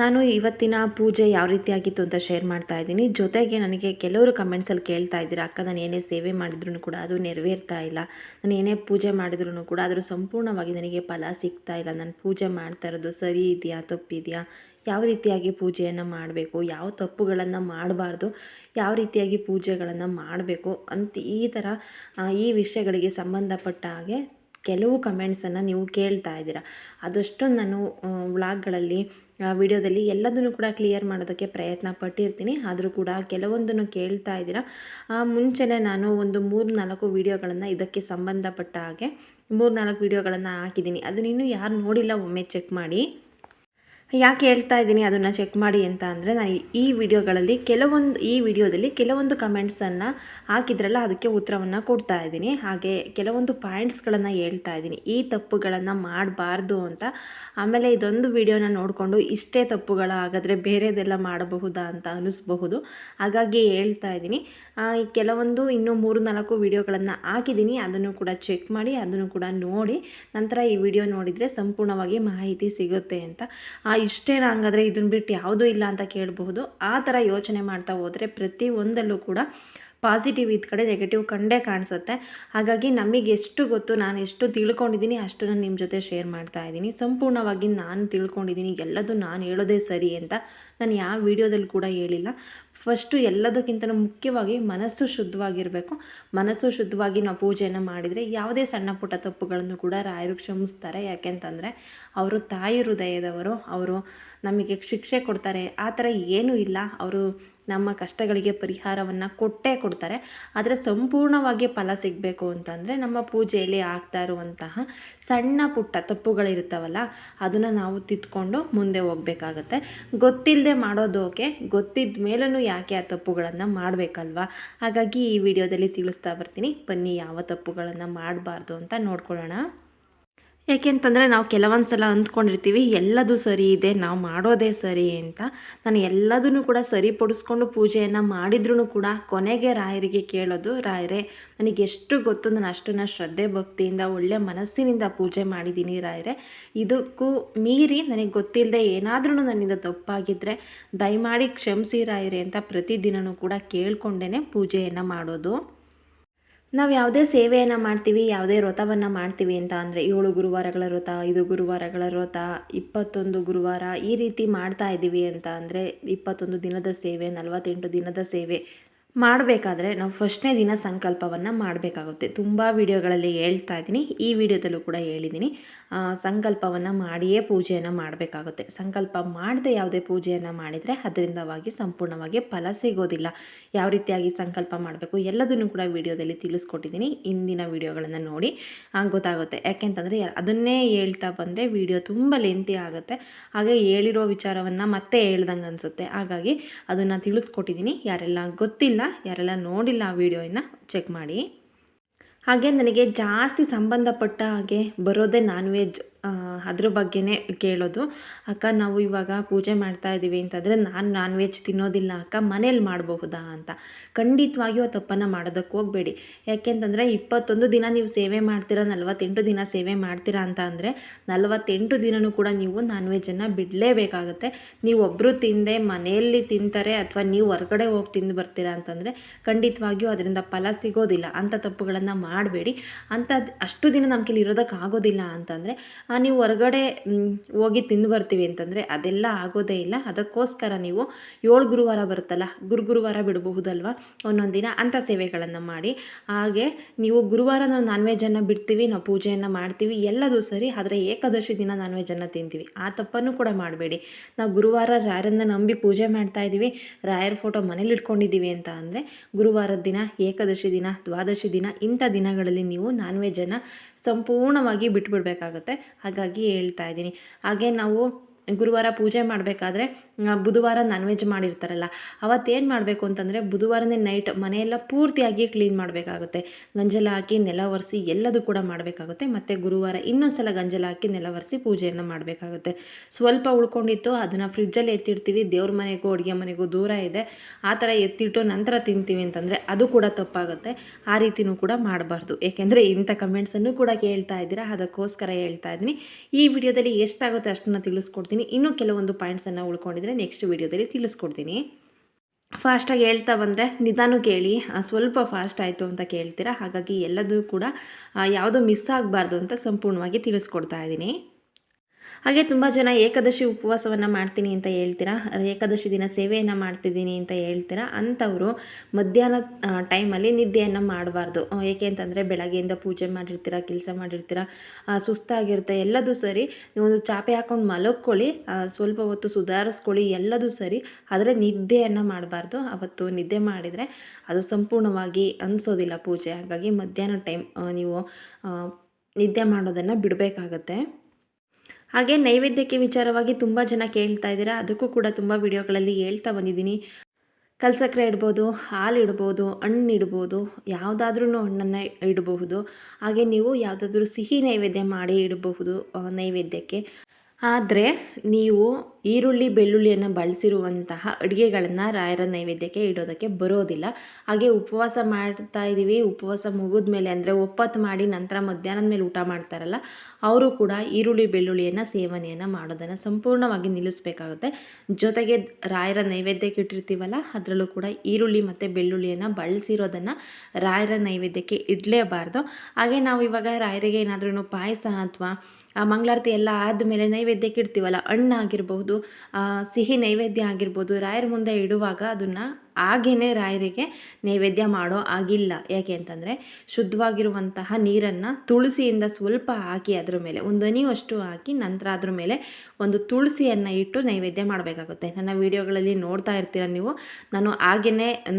ನಾನು ಇವತ್ತಿನ ಪೂಜೆ ಯಾವ ರೀತಿ ಆಗಿತ್ತು ಅಂತ ಶೇರ್ ಮಾಡ್ತಾ ಇದ್ದೀನಿ. ಜೊತೆಗೆ ನನಗೆ ಕೆಲವರು ಕಮೆಂಟ್ಸಲ್ಲಿ ಕೇಳ್ತಾ ಇದ್ದೀರಾ, ಅಕ್ಕ, ನಾನು ಏನೇ ಸೇವೆ ಮಾಡಿದ್ರು ಕೂಡ ಅದು ನೆರವೇರ್ತಾ ಇಲ್ಲ. ನಾನು ಏನೇ ಪೂಜೆ ಮಾಡಿದ್ರು ಕೂಡ ಅದರ ಸಂಪೂರ್ಣವಾಗಿ ನನಗೆ ಫಲ ಸಿಗ್ತಾ ಇಲ್ಲ. ನಾನು ಪೂಜೆ ಮಾಡ್ತಾ ಇರೋದು ಸರಿ ಇದೆಯಾ, ತಪ್ಪಿದೆಯಾ? ಯಾವ ರೀತಿಯಾಗಿ ಪೂಜೆಯನ್ನು ಮಾಡಬೇಕು? ಯಾವ ತಪ್ಪುಗಳನ್ನು ಮಾಡಬಾರ್ದು? ಯಾವ ರೀತಿಯಾಗಿ ಪೂಜೆಗಳನ್ನು ಮಾಡಬೇಕು? ಅಂತ ಈ ಥರ ಈ ವಿಷಯಗಳಿಗೆ ಸಂಬಂಧಪಟ್ಟ ಹಾಗೆ ಕೆಲವು ಕಮೆಂಟ್ಸನ್ನು ನೀವು ಕೇಳ್ತಾ ಇದ್ದೀರಾ. ಅದಷ್ಟು ನಾನು ವ್ಲಾಗ್ಗಳಲ್ಲಿ ವಿಡಿಯೋದಲ್ಲಿ ಎಲ್ಲದನ್ನು ಕೂಡ ಕ್ಲಿಯರ್ ಮಾಡೋದಕ್ಕೆ ಪ್ರಯತ್ನ ಪಟ್ಟಿರ್ತೀನಿ. ಆದರೂ ಕೂಡ ಕೆಲವೊಂದನ್ನು ಕೇಳ್ತಾ ಇದ್ದೀರಾ. ಮುಂಚೆನೇ ನಾನು ಒಂದು ಮೂರು ನಾಲ್ಕು ವೀಡಿಯೋಗಳನ್ನು ಇದಕ್ಕೆ ಸಂಬಂಧಪಟ್ಟ ಹಾಗೆ ಮೂರು ನಾಲ್ಕು ವೀಡಿಯೋಗಳನ್ನು ಹಾಕಿದ್ದೀನಿ. ಅದನ್ನ ಇನ್ನೂ ಯಾರು ನೋಡಿಲ್ಲ, ಒಮ್ಮೆ ಚೆಕ್ ಮಾಡಿ. ಯಾಕೆ ಹೇಳ್ತಾ ಇದ್ದೀನಿ ಅದನ್ನು ಚೆಕ್ ಮಾಡಿ ಅಂತ ಅಂದರೆ ನಾನು ಈ ವಿಡಿಯೋಗಳಲ್ಲಿ ಕೆಲವೊಂದು, ಈ ವಿಡಿಯೋದಲ್ಲಿ ಕೆಲವೊಂದು ಕಮೆಂಟ್ಸನ್ನು ಹಾಕಿದ್ರಲ್ಲ ಅದಕ್ಕೆ ಉತ್ತರವನ್ನು ಕೊಡ್ತಾ ಇದ್ದೀನಿ. ಹಾಗೆ ಕೆಲವೊಂದು ಪಾಯಿಂಟ್ಸ್ಗಳನ್ನು ಹೇಳ್ತಾ ಇದ್ದೀನಿ. ಈ ತಪ್ಪುಗಳನ್ನು ಮಾಡಬಾರ್ದು ಅಂತ. ಆಮೇಲೆ ಇದೊಂದು ವಿಡಿಯೋನ ನೋಡಿಕೊಂಡು ಇಷ್ಟೇ ತಪ್ಪುಗಳು ಹಾಗಾದರೆ ಬೇರೆದೆಲ್ಲ ಮಾಡಬಹುದಾ ಅಂತ ಅನ್ನಿಸ್ಬಹುದು ಹಾಗಾಗಿ ಹೇಳ್ತಾ ಇದ್ದೀನಿ. ಕೆಲವೊಂದು ಇನ್ನೂ ಮೂರು, ನಾಲ್ಕು ವಿಡಿಯೋಗಳನ್ನು ಹಾಕಿದ್ದೀನಿ. ಅದನ್ನು ಕೂಡ ಚೆಕ್ ಮಾಡಿ, ಅದನ್ನು ಕೂಡ ನೋಡಿ. ನಂತರ ಈ ವಿಡಿಯೋ ನೋಡಿದರೆ ಸಂಪೂರ್ಣವಾಗಿ ಮಾಹಿತಿ ಸಿಗುತ್ತೆ ಅಂತ. ಇಷ್ಟೇನಾ ಹಂಗಾದ್ರೆ ಇದನ್ನ ಬಿಟ್ಟು ಯಾವುದೂ ಇಲ್ಲ ಅಂತ ಕೇಳಬಹುದು. ಆ ಥರ ಯೋಚನೆ ಮಾಡ್ತಾ ಹೋದರೆ ಪ್ರತಿ ಒಂದಲ್ಲೂ ಕೂಡ ಪಾಸಿಟಿವ್ ಇದ್ದ ಕಡೆ ನೆಗೆಟಿವ್ ಕಂಡೇ ಕಾಣಿಸುತ್ತೆ. ಹಾಗಾಗಿ ನಮಗೆ ಎಷ್ಟು ಗೊತ್ತು, ನಾನು ಎಷ್ಟು ತಿಳ್ಕೊಂಡಿದ್ದೀನಿ ಅಷ್ಟು ನಾನು ನಿಮ್ಮ ಜೊತೆ ಶೇರ್ ಮಾಡ್ತಾ ಇದ್ದೀನಿ. ಸಂಪೂರ್ಣವಾಗಿ ನಾನು ತಿಳ್ಕೊಂಡಿದ್ದೀನಿ, ಎಲ್ಲದೂ ನಾನು ಹೇಳೋದೇ ಸರಿ ಅಂತ ನಾನು ಯಾವ ವಿಡಿಯೋದಲ್ಲಿ ಕೂಡ ಹೇಳಿಲ್ಲ. ಫಸ್ಟು ಎಲ್ಲದಕ್ಕಿಂತ ಮುಖ್ಯವಾಗಿ ಮನಸ್ಸು ಶುದ್ಧವಾಗಿರಬೇಕು. ಮನಸ್ಸು ಶುದ್ಧವಾಗಿ ನಾವು ಪೂಜೆಯನ್ನು ಮಾಡಿದರೆ ಯಾವುದೇ ಸಣ್ಣ ಪುಟ್ಟ ತಪ್ಪುಗಳನ್ನು ಕೂಡ ರಾಯರು ಕ್ಷಮಿಸ್ತಾರೆ. ಯಾಕೆಂತಂದರೆ ಅವರು ತಾಯಿ ಹೃದಯದವರು, ಅವರು ನಮಗೆ ಶಿಕ್ಷೆ ಕೊಡ್ತಾರೆ. ಆ ಥರ ಏನೂ ಇಲ್ಲ. ಅವರು ನಮ್ಮ ಕಷ್ಟಗಳಿಗೆ ಪರಿಹಾರವನ್ನು ಕೊಟ್ಟೇ ಕೊಡ್ತಾರೆ. ಆದರೆ ಸಂಪೂರ್ಣವಾಗಿ ಫಲ ಸಿಗಬೇಕು ಅಂತಂದರೆ ನಮ್ಮ ಪೂಜೆಯಲ್ಲಿ ಆಗ್ತಾ ಇರುವಂತಹ ಸಣ್ಣ ಪುಟ್ಟ ತಪ್ಪುಗಳಿರ್ತಾವಲ್ಲ ಅದನ್ನು ನಾವು ತಿದ್ಕೊಂಡು ಮುಂದೆ ಹೋಗಬೇಕಾಗತ್ತೆ. ಗೊತ್ತಿಲ್ಲದೆ ಮಾಡೋದು ಓಕೆ ಗೊತ್ತಿದ್ದ ಮೇಲೂ ಯಾಕೆ ಆ ತಪ್ಪುಗಳನ್ನು ಮಾಡಬೇಕಲ್ವಾ? ಹಾಗಾಗಿ ಈ ವಿಡಿಯೋದಲ್ಲಿ ತಿಳಿಸ್ತಾ ಬರ್ತೀನಿ. ಬನ್ನಿ ಯಾವ ತಪ್ಪುಗಳನ್ನು ಮಾಡಬಾರ್ದು ಅಂತ ನೋಡ್ಕೊಳ್ಳೋಣ. ಯಾಕೆಂತಂದರೆ ನಾವು ಕೆಲವೊಂದು ಸಲ ಅಂದ್ಕೊಂಡಿರ್ತೀವಿ, ಎಲ್ಲದೂ ಸರಿ ಇದೆ, ನಾವು ಮಾಡೋದೇ ಸರಿ ಅಂತ. ನಾನು ಎಲ್ಲದನ್ನು ಕೂಡ ಸರಿಪಡಿಸ್ಕೊಂಡು ಪೂಜೆಯನ್ನು ಮಾಡಿದ್ರೂ ಕೂಡ ಕೊನೆಗೆ ರಾಯರಿಗೆ ಕೇಳೋದು, ರಾಯರೇ, ನನಗೆ ಎಷ್ಟು ಗೊತ್ತು, ನಾನು ಅಷ್ಟನ್ನು ಶ್ರದ್ಧೆ ಭಕ್ತಿಯಿಂದ, ಒಳ್ಳೆ ಮನಸ್ಸಿನಿಂದ ಪೂಜೆ ಮಾಡಿದ್ದೀನಿ ರಾಯರೇ. ಇದಕ್ಕೂ ಮೀರಿ ನನಗೆ ಗೊತ್ತಿಲ್ಲದೆ ಏನಾದ್ರೂ ನನ್ನಿಂದ ತಪ್ಪಾಗಿದ್ದರೆ ದಯಮಾಡಿ ಕ್ಷಮಿಸಿ ರಾಯರೇ ಅಂತ ಪ್ರತಿದಿನವೂ ಕೂಡ ಕೇಳ್ಕೊಂಡೇ ಪೂಜೆಯನ್ನು ಮಾಡೋದು. ನಾವು ಯಾವುದೇ ಸೇವೆಯನ್ನು ಮಾಡ್ತೀವಿ, ಯಾವುದೇ ವ್ರತವನ್ನು ಮಾಡ್ತೀವಿ ಅಂತ ಅಂದರೆ ಏಳು ಗುರುವಾರಗಳ ವ್ರತ, ಐದು ಗುರುವಾರಗಳ ವ್ರತ, ಇಪ್ಪತ್ತೊಂದು ಗುರುವಾರ ಈ ರೀತಿ ಮಾಡ್ತಾ ಇದ್ದೀವಿ ಅಂತ ಅಂದರೆ ಇಪ್ಪತ್ತೊಂದು ದಿನದ ಸೇವೆ, ನಲವತ್ತೆಂಟು ದಿನದ ಸೇವೆ ಮಾಡಬೇಕಾದ್ರೆ ನಾವು ಫಸ್ಟ್ನೇ ದಿನ ಸಂಕಲ್ಪವನ್ನು ಮಾಡಬೇಕಾಗುತ್ತೆ. ತುಂಬ ವಿಡಿಯೋಗಳಲ್ಲಿ ಹೇಳ್ತಾ ಇದ್ದೀನಿ. ಈ ವಿಡಿಯೋದಲ್ಲೂ ಕೂಡ ಹೇಳಿದ್ದೀನಿ. ಸಂಕಲ್ಪವನ್ನು ಮಾಡಿಯೇ ಪೂಜೆಯನ್ನು ಮಾಡಬೇಕಾಗುತ್ತೆ. ಸಂಕಲ್ಪ ಮಾಡದೆ ಯಾವುದೇ ಪೂಜೆಯನ್ನು ಮಾಡಿದರೆ ಅದರಿಂದವಾಗಿ ಸಂಪೂರ್ಣವಾಗಿ ಫಲ ಸಿಗೋದಿಲ್ಲ. ಯಾವ ರೀತಿಯಾಗಿ ಸಂಕಲ್ಪ ಮಾಡಬೇಕು ಎಲ್ಲದನ್ನು ಕೂಡ ವಿಡಿಯೋದಲ್ಲಿ ತಿಳಿಸ್ಕೊಟ್ಟಿದ್ದೀನಿ. ಇಂದಿನ ವಿಡಿಯೋಗಳನ್ನು ನೋಡಿ ಗೊತ್ತಾಗುತ್ತೆ. ಯಾಕೆಂತಂದರೆ ಅದನ್ನೇ ಹೇಳ್ತಾ ಬಂದರೆ ವಿಡಿಯೋ ತುಂಬ ಲೆಂತಿ ಆಗುತ್ತೆ. ಹಾಗೆ ಹೇಳಿರೋ ವಿಚಾರವನ್ನು ಮತ್ತೆ ಹೇಳ್ದಂಗೆ ಅನಿಸುತ್ತೆ. ಹಾಗಾಗಿ ಅದನ್ನು ತಿಳಿಸ್ಕೊಟ್ಟಿದ್ದೀನಿ. ಯಾರೆಲ್ಲ ಗೊತ್ತಿಲ್ಲ ಯಾರೆಲ್ಲ ನೋಡಿಲ್ಲ ಆ ವಿಡಿಯೋನ ಚೆಕ್ ಮಾಡಿ. ಹಾಗೆ ನನಗೆ ಜಾಸ್ತಿ ಸಂಬಂಧಪಟ್ಟ ಹಾಗೆ ಬರೋದೇ ನಾನ್ ವೆಜ್ ಅದ್ರ ಬಗ್ಗೆನೇ ಕೇಳೋದು. ಅಕ್ಕ, ನಾವು ಇವಾಗ ಪೂಜೆ ಮಾಡ್ತಾ ಇದ್ದೀವಿ ಅಂತಂದರೆ ನಾನು ನಾನ್ ವೆಜ್ ತಿನ್ನೋದಿಲ್ಲ ಅಕ್ಕ, ಮನೇಲಿ ಮಾಡಬಹುದಾ ಅಂತ. ಖಂಡಿತವಾಗಿಯೂ ಆ ತಪ್ಪನ್ನು ಮಾಡೋದಕ್ಕೆ ಹೋಗಬೇಡಿ. ಯಾಕೆಂತಂದರೆ ಇಪ್ಪತ್ತೊಂದು ದಿನ ನೀವು ಸೇವೆ ಮಾಡ್ತೀರಾ, ನಲವತ್ತೆಂಟು ದಿನ ಸೇವೆ ಮಾಡ್ತೀರಾ ಅಂತ ಅಂದರೆ ನಲವತ್ತೆಂಟು ದಿನವೂ ಕೂಡ ನೀವು ನಾನ್ ವೆಜ್ಜನ್ನು ಬಿಡಲೇಬೇಕಾಗತ್ತೆ. ನೀವು ಒಬ್ಬರು ತಿಂದೆ ಮನೆಯಲ್ಲಿ ತಿಂತಾರೆ ಅಥವಾ ನೀವು ಹೊರಗಡೆ ಹೋಗಿ ತಿಂದು ಬರ್ತೀರಾ ಅಂತಂದರೆ ಖಂಡಿತವಾಗಿಯೂ ಅದರಿಂದ ಫಲ ಸಿಗೋದಿಲ್ಲ. ಅಂಥ ತಪ್ಪುಗಳನ್ನು ಮಾಡಬೇಡಿ. ಅಂಥ ಅಷ್ಟು ದಿನ ನಮ್ಮ ಕೈಲಿ ಇರೋದಕ್ಕೆ ಆಗೋದಿಲ್ಲ ಅಂತಂದರೆ ನೀವು ಹೊರಗಡೆ ಹೋಗಿ ತಿಂದು ಬರ್ತೀವಿ ಅಂತಂದರೆ ಅದೆಲ್ಲ ಆಗೋದೇ ಇಲ್ಲ. ಅದಕ್ಕೋಸ್ಕರ ನೀವು ಏಳು ಗುರುವಾರ ಬರುತ್ತಲ್ಲ, ಗುರು ಗುರುವಾರ ಬಿಡಬಹುದಲ್ವ? ಒಂದೊಂದು ದಿನ ಅಂಥ ಸೇವೆಗಳನ್ನು ಮಾಡಿ. ಹಾಗೆ ನೀವು ಗುರುವಾರ ನಾವು ನಾನ್ ವೆಜ್ಜನ್ನು ಬಿಡ್ತೀವಿ, ನಾವು ಪೂಜೆಯನ್ನು ಮಾಡ್ತೀವಿ, ಎಲ್ಲದೂ ಸರಿ, ಆದರೆ ಏಕಾದಶಿ ದಿನ ನಾನ್ ವೆಜ್ಜನ್ನು ತಿಂತೀವಿ. ಆ ತಪ್ಪನ್ನು ಕೂಡ ಮಾಡಬೇಡಿ. ನಾವು ಗುರುವಾರ ರಾಯರನ್ನು ನಂಬಿ ಪೂಜೆ ಮಾಡ್ತಾ ಇದ್ದೀವಿ ರಾಯರ ಫೋಟೋ ಮನೇಲಿ ಇಟ್ಕೊಂಡಿದ್ದೀವಿ ಅಂತ ಅಂದರೆ ಗುರುವಾರದ ದಿನ, ಏಕಾದಶಿ ದಿನ, ದ್ವಾದಶಿ ದಿನ, ಇಂಥ ದಿನಗಳಲ್ಲಿ ನೀವು ನಾನ್ ವೆಜ್ಜನ್ನು ಸಂಪೂರ್ಣವಾಗಿ ಬಿಟ್ಬಿಡಬೇಕಾಗುತ್ತೆ. ಹಾಗಾಗಿ ಹೇಳ್ತಾ ಇದ್ದೀನಿ. ಹಾಗೆ ನಾವು ಗುರುವಾರ ಪೂಜೆ ಮಾಡಬೇಕಾದ್ರೆ ಬುಧವಾರ ನಾನ್ ವೆಜ್ ಮಾಡಿರ್ತಾರಲ್ಲ, ಅವತ್ತೇನು ಮಾಡಬೇಕು ಅಂತಂದರೆ ಬುಧವಾರನೇ ನೈಟ್ ಮನೆಯೆಲ್ಲ ಪೂರ್ತಿಯಾಗಿ ಕ್ಲೀನ್ ಮಾಡಬೇಕಾಗುತ್ತೆ. ಗಂಜಲ ಹಾಕಿ ನೆಲ ಒರೆಸಿ ಎಲ್ಲದೂ ಕೂಡ ಮಾಡಬೇಕಾಗುತ್ತೆ. ಮತ್ತು ಗುರುವಾರ ಇನ್ನೊಂದು ಸಲ ಗಂಜಲ ಹಾಕಿ ನೆಲ ಒರೆಸಿ ಪೂಜೆಯನ್ನು ಮಾಡಬೇಕಾಗುತ್ತೆ. ಸ್ವಲ್ಪ ಉಳ್ಕೊಂಡಿತ್ತು, ಅದನ್ನು ಫ್ರಿಜ್ಜಲ್ಲಿ ಎತ್ತಿಡ್ತೀವಿ. ದೇವ್ರ ಮನೆಗೂ, ಅಡುಗೆ ಮನೆಗೂ ದೂರ ಇದೆ. ಆ ಥರ ಎತ್ತಿಟ್ಟು ನಂತರ ತಿಂತೀವಿ ಅಂತಂದರೆ ಅದು ಕೂಡ ತಪ್ಪಾಗುತ್ತೆ. ಆ ರೀತಿನೂ ಕೂಡ ಮಾಡಬಾರ್ದು. ಏಕೆಂದರೆ ಇಂಥ ಕಮೆಂಟ್ಸನ್ನು ಕೂಡ ಕೇಳ್ತಾ ಇದ್ದೀರಾ, ಅದಕ್ಕೋಸ್ಕರ ಹೇಳ್ತಾ ಇದ್ದೀನಿ. ಈ ವಿಡಿಯೋದಲ್ಲಿ ಎಷ್ಟಾಗುತ್ತೆ ಅಷ್ಟನ್ನು ತಿಳಿಸ್ಕೊಡ್ತೀನಿ. ಇನ್ನೂ ಕೆಲವೊಂದು ಪಾಯಿಂಟ್ಸನ್ನು ಉಳ್ಕೊಂಡಿದ್ರೆ ನೆಕ್ಸ್ಟ್ ವಿಡಿಯೋದಲ್ಲಿ ತಿಳಿಸ್ಕೊಡ್ತೀನಿ. ಫಾಸ್ಟಾಗಿ ಹೇಳ್ತಾ ಬಂದರೆ ನಿಧಾನ ಕೇಳಿ ಸ್ವಲ್ಪ ಫಾಸ್ಟ್ ಆಯಿತು ಅಂತ ಕೇಳ್ತೀರಾ? ಹಾಗಾಗಿ ಎಲ್ಲದೂ ಕೂಡ ಯಾವುದೂ ಮಿಸ್ ಆಗಬಾರ್ದು ಅಂತ ಸಂಪೂರ್ಣವಾಗಿ ತಿಳಿಸ್ಕೊಡ್ತಾ ಇದ್ದೀನಿ. ಹಾಗೆ ತುಂಬ ಜನ ಏಕಾದಶಿ ಉಪವಾಸವನ್ನು ಮಾಡ್ತೀನಿ ಅಂತ ಹೇಳ್ತೀರಾ? ಏಕಾದಶಿ ದಿನ ಸೇವೆಯನ್ನು ಮಾಡ್ತಿದ್ದೀನಿ ಅಂತ ಹೇಳ್ತೀರಾ? ಅಂಥವರು ಮಧ್ಯಾಹ್ನ ಟೈಮಲ್ಲಿ ನಿದ್ದೆಯನ್ನು ಮಾಡಬಾರ್ದು. ಏಕೆ ಅಂತಂದರೆ ಬೆಳಗ್ಗೆಯಿಂದ ಪೂಜೆ ಮಾಡಿರ್ತೀರ, ಕೆಲಸ ಮಾಡಿರ್ತೀರ ಸುಸ್ತಾಗಿರುತ್ತೆ, ಎಲ್ಲದೂ ಸರಿ. ಒಂದು ಚಾಪೆ ಹಾಕೊಂಡು ಮಲಗ್ಕೊಳ್ಳಿ ಸ್ವಲ್ಪ ಹೊತ್ತು ಸುಧಾರಿಸ್ಕೊಳ್ಳಿ, ಎಲ್ಲದೂ ಸರಿ. ಆದರೆ ನಿದ್ದೆಯನ್ನು ಮಾಡಬಾರ್ದು. ಅವತ್ತು ನಿದ್ದೆ ಮಾಡಿದರೆ ಅದು ಸಂಪೂರ್ಣವಾಗಿ ಅನಿಸೋದಿಲ್ಲ ಪೂಜೆ. ಹಾಗಾಗಿ ಮಧ್ಯಾಹ್ನ ಟೈಮ್ ನೀವು ನಿದ್ದೆ ಮಾಡೋದನ್ನು ಬಿಡಬೇಕಾಗತ್ತೆ. ಹಾಗೆ ನೈವೇದ್ಯಕ್ಕೆ ವಿಚಾರವಾಗಿ ತುಂಬ ಜನ ಕೇಳ್ತಾ ಇದ್ದೀರಾ, ಅದಕ್ಕೂ ಕೂಡ ತುಂಬ ವಿಡಿಯೋಗಳಲ್ಲಿ ಹೇಳ್ತಾ ಬಂದಿದ್ದೀನಿ. ಕಲ್ಸಕ್ರೆ ಇಡ್ಬೋದು, ಹಾಲು ಇಡ್ಬೋದು, ಹಣ್ಣು ಇಡ್ಬೋದು ಯಾವುದಾದ್ರೂ ಹಣ್ಣನ್ನು ಇಡಬಹುದು. ಹಾಗೆ ನೀವು ಯಾವುದಾದ್ರೂ ಸಿಹಿ ನೈವೇದ್ಯ ಮಾಡಿ ಇಡಬಹುದು ನೈವೇದ್ಯಕ್ಕೆ. ಆದರೆ ನೀವು ಈರುಳ್ಳಿ, ಬೆಳ್ಳುಳ್ಳಿಯನ್ನು ಬಳಸಿರುವಂತಹ ಅಡುಗೆಗಳನ್ನು ರಾಯರ ನೈವೇದ್ಯಕ್ಕೆ ಇಡೋದಕ್ಕೆ ಬರೋದಿಲ್ಲ. ಹಾಗೆ ಉಪವಾಸ ಮಾಡ್ತಾ ಇದ್ದೀವಿ ಉಪವಾಸ ಮುಗಿದ ಮೇಲೆ ಅಂದರೆ ಒಪ್ಪತ್ತು ಮಾಡಿ ನಂತರ ಮಧ್ಯಾಹ್ನದ ಮೇಲೆ ಊಟ ಮಾಡ್ತಾರಲ್ಲ, ಅವರು ಕೂಡ ಈರುಳ್ಳಿ, ಬೆಳ್ಳುಳ್ಳಿಯನ್ನು ಸೇವನೆಯನ್ನು ಮಾಡೋದನ್ನು ಸಂಪೂರ್ಣವಾಗಿ ನಿಲ್ಲಿಸಬೇಕಾಗುತ್ತೆ. ಜೊತೆಗೆ ರಾಯರ ನೈವೇದ್ಯಕ್ಕೆ ಇಟ್ಟಿರ್ತೀವಲ್ಲ, ಅದರಲ್ಲೂ ಕೂಡ ಈರುಳ್ಳಿ ಮತ್ತು ಬೆಳ್ಳುಳ್ಳಿಯನ್ನು ಬಳಸಿರೋದನ್ನು ರಾಯರ ನೈವೇದ್ಯಕ್ಕೆ ಇಡಲೇಬಾರ್ದು. ಹಾಗೆ ನಾವು ಇವಾಗ ರಾಯರಿಗೆ ಏನಾದ್ರೂ ಪಾಯಸ ಅಥವಾ ಮಂಗಳಾರತಿ ಎಲ್ಲ ಆದಮೇಲೆ ನೈವೇದ್ಯಕ್ಕೆ ಇಡ್ತೀವಲ್ಲ ಹಣ್ಣಾಗಿರ್ಬಹುದು ಆ, ಸಿಹಿ ನೈವೇದ್ಯ ಆಗಿರ್ಬೋದು ರಾಯರ ಮುಂದೆ ಇಡುವಾಗ ಅದನ್ನು ಹಾಗೇ ರಾಯರಿಗೆ ನೈವೇದ್ಯ ಮಾಡೋ ಆಗಿಲ್ಲ ಯಾಕೆ ಅಂತಂದರೆ ಶುದ್ಧವಾಗಿರುವಂತಹ ನೀರನ್ನು ತುಳಸಿಯಿಂದ ಸ್ವಲ್ಪ ಹಾಕಿ ಅದರ ಮೇಲೆ, ಒಂದು ಅನಿಯುವಷ್ಟು ಹಾಕಿ ನಂತರ ಅದ್ರ ಮೇಲೆ ಒಂದು ತುಳಸಿಯನ್ನು ಇಟ್ಟು ನೈವೇದ್ಯ ಮಾಡಬೇಕಾಗುತ್ತೆ. ನನ್ನ ವೀಡಿಯೋಗಳಲ್ಲಿ ನೋಡ್ತಾ ಇರ್ತೀರ ನೀವು. ನಾನು ಹಾಗೇ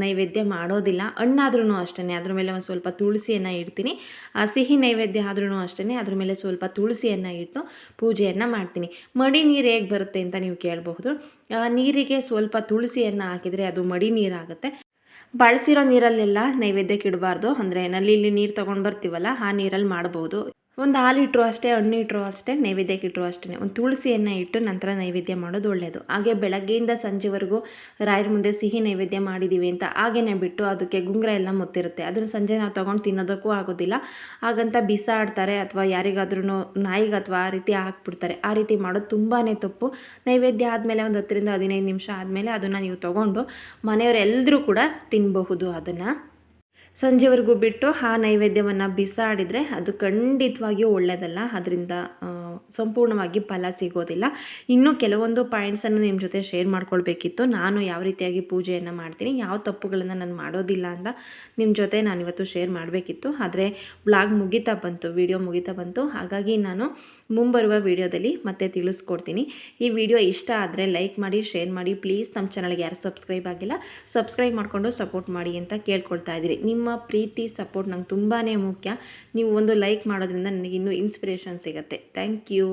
ನೈವೇದ್ಯ ಮಾಡೋದಿಲ್ಲ. ಹಣ್ಣಾದ್ರೂ ಅಷ್ಟೇ ಅದ್ರ ಮೇಲೆ ಒಂದು ಸ್ವಲ್ಪ ತುಳಸಿಯನ್ನು ಇಡ್ತೀನಿ. ಆ ಸಿಹಿ ನೈವೇದ್ಯ ಆದ್ರೂ ಅಷ್ಟೇ ಅದ್ರ ಮೇಲೆ ಸ್ವಲ್ಪ ತುಳಸಿಯನ್ನು ಇಟ್ಟು ಪೂಜೆಯನ್ನು ಮಾಡ್ತೀನಿ. ಮಡಿ ನೀರು ಹೇಗೆ ಬರುತ್ತೆ ಅಂತ ನೀವು ಕೇಳಬಹುದು. ನೀರಿಗೆ ಸ್ವಲ್ಪ ತುಳಸಿಯನ್ನು ಹಾಕಿದರೆ ಅದು ಮಡಿ ನೀರಾಗುತ್ತೆ. ಬಳಸಿರೋ ನೀರಲ್ಲೆಲ್ಲ ನೈವೇದ್ಯಕ್ಕೆ ಇಡಬಾರ್ದು. ಅಂದರೆ ಇಲ್ಲಿ ನೀರು ತೊಗೊಂಡು ಬರ್ತೀವಲ್ಲ, ಆ ನೀರಲ್ಲಿ ಮಾಡ್ಬೋದು. ಒಂದು ಹಾಲು ಇಟ್ಟರು ಅಷ್ಟೇ, ಹಣ್ಣು ಇಟ್ಟರು ಅಷ್ಟೇ, ನೈವೇದ್ಯಕ್ಕೆ ಇಟ್ಟರು ಅಷ್ಟೇ ಒಂದು ತುಳಸಿಯನ್ನು ಇಟ್ಟು ನಂತರ ನೈವೇದ್ಯ ಮಾಡೋದು ಒಳ್ಳೆಯದು ಹಾಗೆ ಬೆಳಗ್ಗೆಯಿಂದ ಸಂಜೆವರೆಗೂ ರಾಯರ ಮುಂದೆ ಸಿಹಿ ನೈವೇದ್ಯ ಮಾಡಿದ್ದೀವಿ ಅಂತ ಹಾಗೇನೆ ಬಿಟ್ಟು ಅದಕ್ಕೆ ಗುಂಗ್ರ ಎಲ್ಲ ಮುತ್ತಿರುತ್ತೆ. ಅದನ್ನು ಸಂಜೆ ನಾವು ತೊಗೊಂಡು ತಿನ್ನೋದಕ್ಕೂ ಆಗೋದಿಲ್ಲ. ಹಾಗಂತ ಬಿಸಾಡ್ತಾರೆ ಅಥವಾ ಯಾರಿಗಾದ್ರೂ ನಾಯಿಗೆ ಅಥವಾ ಆ ರೀತಿ ಹಾಕ್ಬಿಡ್ತಾರೆ. ಆ ರೀತಿ ಮಾಡೋದು ತುಂಬಾ ತಪ್ಪು. ನೈವೇದ್ಯ ಆದಮೇಲೆ ಒಂದು ಹತ್ತರಿಂದ ಹದಿನೈದು ನಿಮಿಷ ಆದಮೇಲೆ ಅದನ್ನು ನೀವು ತೊಗೊಂಡು ಮನೆಯವರೆಲ್ಲರೂ ಕೂಡ ತಿನ್ನಬಹುದು ಅದನ್ನು. ಸಂಜೆವರೆಗೂ ಬಿಟ್ಟು ಆ ನೈವೇದ್ಯವನ್ನು ಬಿಸಾಡಿದರೆ ಅದು ಖಂಡಿತವಾಗಿಯೂ ಒಳ್ಳೆಯದಲ್ಲ ಅದರಿಂದ ಸಂಪೂರ್ಣವಾಗಿ ಫಲ ಸಿಗೋದಿಲ್ಲ. ಇನ್ನೂ ಕೆಲವೊಂದು ಪಾಯಿಂಟ್ಸನ್ನು ನಿಮ್ಮ ಜೊತೆ ಶೇರ್ ಮಾಡ್ಕೊಳ್ಬೇಕಿತ್ತು. ನಾನು ಯಾವ ರೀತಿಯಾಗಿ ಪೂಜೆಯನ್ನು ಮಾಡ್ತೀನಿ, ಯಾವ ತಪ್ಪುಗಳನ್ನು ನಾನು ಮಾಡೋದಿಲ್ಲ ಅಂತ ನಿಮ್ಮ ಜೊತೆ ನಾನು ಇವತ್ತು ಶೇರ್ ಮಾಡಬೇಕಿತ್ತು. ಆದರೆ ಬ್ಲಾಗ್ ಮುಗಿತಾ ಬಂತು ವಿಡಿಯೋ ಮುಗಿತಾ ಬಂತು. ಹಾಗಾಗಿ ನಾನು ಮುಂಬರುವ ವಿಡಿಯೋದಲ್ಲಿ ಮತ್ತೆ ತಿಳಿಸ್ಕೊಡ್ತೀನಿ. ಈ ವಿಡಿಯೋ ಇಷ್ಟ ಆದರೆ ಲೈಕ್ ಮಾಡಿ, ಶೇರ್ ಮಾಡಿ. ಪ್ಲೀಸ್ ನಮ್ಮ ಚಾನಲ್ಗೆ ಯಾರು ಸಬ್ಸ್ಕ್ರೈಬ್ ಆಗಿಲ್ಲ, ಸಬ್ಸ್ಕ್ರೈಬ್ ಮಾಡಿಕೊಂಡು ಸಪೋರ್ಟ್ ಮಾಡಿ ಅಂತ ಕೇಳ್ಕೊಳ್ತಾ ಇದ್ದೀರಿ. ನಿಮ್ಮ ಪ್ರೀತಿ, ಸಪೋರ್ಟ್ ನಂಗೆ ತುಂಬಾ ಮುಖ್ಯ. ನೀವು ಒಂದು ಲೈಕ್ ಮಾಡೋದ್ರಿಂದ ನನಗೆ ಇನ್ನೂ ಇನ್ಸ್ಪಿರೇಷನ್ ಸಿಗುತ್ತೆ. Thank you.